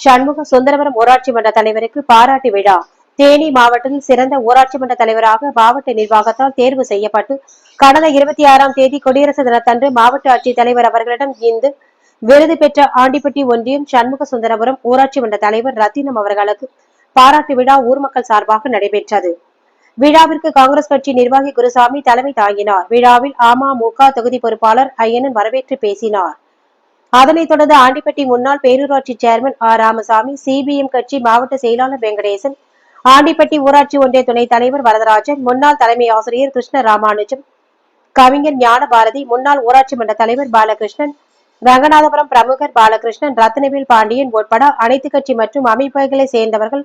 சண்முக சுந்தரபுரம் ஊராட்சி மன்ற தலைவருக்கு பாராட்டு விழா. தேனி மாவட்டத்தில் சிறந்த ஊராட்சி மன்ற தலைவராக மாவட்ட நிர்வாகத்தால் தேர்வு செய்யப்பட்டு கடந்த இருபத்தி ஆறாம் தேதி குடியரசு தினத்தன்று மாவட்ட ஆட்சித் தலைவர் அவர்களிடம் இந்த விருது பெற்ற ஆண்டிப்பட்டி ஒன்றியம் சண்முக சுந்தரபுரம் ஊராட்சி மன்ற தலைவர் ரத்தினம் அவர்களுக்கு பாராட்டு விழா ஊர் மக்கள் சார்பாக நடைபெற்றது. விழாவிற்கு காங்கிரஸ் கட்சி நிர்வாகி குருசாமி தலைமை தாங்கினார். விழாவில் அமமுக தொகுதி பொறுப்பாளர் ஐயனன் வரவேற்று பேசினார். அதனைத் தொடர்ந்து ஆண்டிப்பட்டி முன்னாள் பேரூராட்சி சேர்மன் ஆர். ராமசாமி சிபிஎம் கட்சி மாவட்ட செயலாளர் வெங்கடேசன் ஆண்டிப்பட்டி ஊராட்சி ஒன்றிய துணைத் தலைவர் வரதராஜன் முன்னாள் தலைமை ஆசிரியர் கிருஷ்ண ராமானுஜம் கவிஞர் ஞான பாரதி முன்னாள் ஊராட்சி மன்ற தலைவர் பாலகிருஷ்ணன் ரங்கநாதபுரம் பிரமுகர் பாலகிருஷ்ணன் ரத்னவேல் பாண்டியன் உட்பட அனைத்து கட்சி மற்றும் அமைப்புகளை சேர்ந்தவர்கள்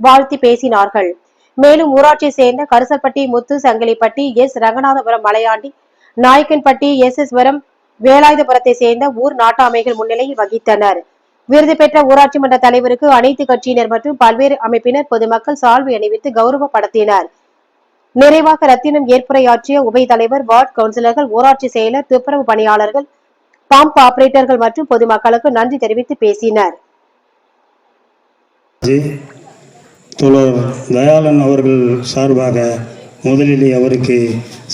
வாழ்த்தி பேசினார்கள். மேலும் ஊராட்சியை சேர்ந்த கருசப்பட்டி முத்து சங்கிலிப்பட்டி எஸ். ரங்கநாதபுரம் மலையாண்டி நாயக்கன்பட்டி எஸ். எஸ்வரம் வேலாயுதபுரத்தை சேர்ந்த ஊர் நாட்டாமைகள் முன்னிலையில் வகித்தனர். விருது பெற்ற ஊராட்சி மன்ற தலைவருக்கு அனைத்து கட்சியினர் மற்றும் பல்வேறு அமைப்பினர் பொதுமக்கள் சால்வை அணிவித்து கௌரவப்படுத்தினர். நிறைவாக ரத்தினம் ஏற்புரையாற்றிய உபை தலைவர் வார்டு கவுன்சிலர்கள் ஊராட்சி செயலர் துப்புரவு பணியாளர்கள் பம்ப் ஆபரேட்டர்கள் மற்றும் பொதுமக்களுக்கு நன்றி தெரிவித்து பேசினர். தோழர் தயாளன் அவர்கள் சார்பாக முதலிலே அவருக்கு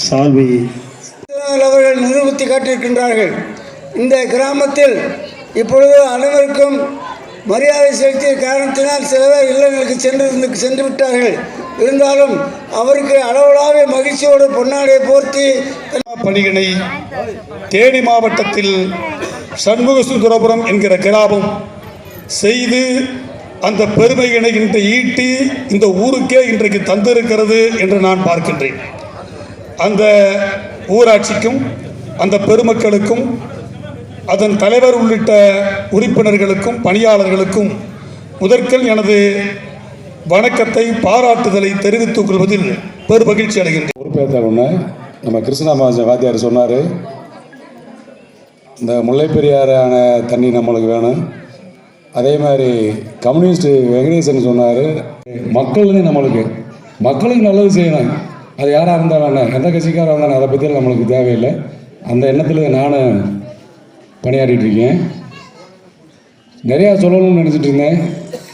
சால்வை அவர்கள் நிரூபித்து காட்டியிருக்கின்றார்கள். இந்த கிராமத்தில் இப்பொழுது அனைவருக்கும் மரியாதை செலுத்திய காரணத்தினால் சில பேர் இல்லங்களுக்கு சென்று சென்று விட்டார்கள். இருந்தாலும் அவருக்கு அளவலாவே மகிழ்ச்சியோடு பொன்னாடை போர்த்தி பணிகளை தேனி மாவட்டத்தில் சண்முக சுந்தரபுரம் என்கிற கிராமம் செய்து அந்த பெருமையினை இன்று ஈட்டி இந்த ஊருக்கே இன்றைக்கு தந்திருக்கிறது என்று நான் பார்க்கின்றேன். அந்த ஊராட்சிக்கும் அந்த பெருமக்களுக்கும் அதன் தலைவர் உள்ளிட்ட உறுப்பினர்களுக்கும் பணியாளர்களுக்கும் முதற்கல் எனது வணக்கத்தை பாராட்டுதலை தெரிவித்துக் கொள்வதில் பெருமகிழ்ச்சி அடைகின்றேன். பொறுப்பேற்ற ஒன்று நம்ம கிருஷ்ணராமாஜன் வாத்தியார் சொன்னார் இந்த முல்லைப்பெரியாரான தண்ணி நம்மளுக்கு வேணும். அதே மாதிரி கம்யூனிஸ்ட் வெங்கடேசன் சொன்னார் மக்கள்னு நம்மளுக்கு மக்களுக்கு நல்லது செய்யணும். அது யாராக இருந்தாலும் என்ன எந்த கட்சிக்காராக இருந்தாலும் அதை பற்றியெல்லாம் நம்மளுக்கு தேவையில்லை. அந்த எண்ணத்தில் நானும் பணியாற்றிட்டு இருக்கேன். நிறையா சொல்லணும்னு நினச்சிட்டு இருந்தேன்.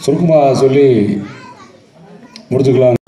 சுருக்கமாக சொல்லி முடிச்சுக்கலாம்.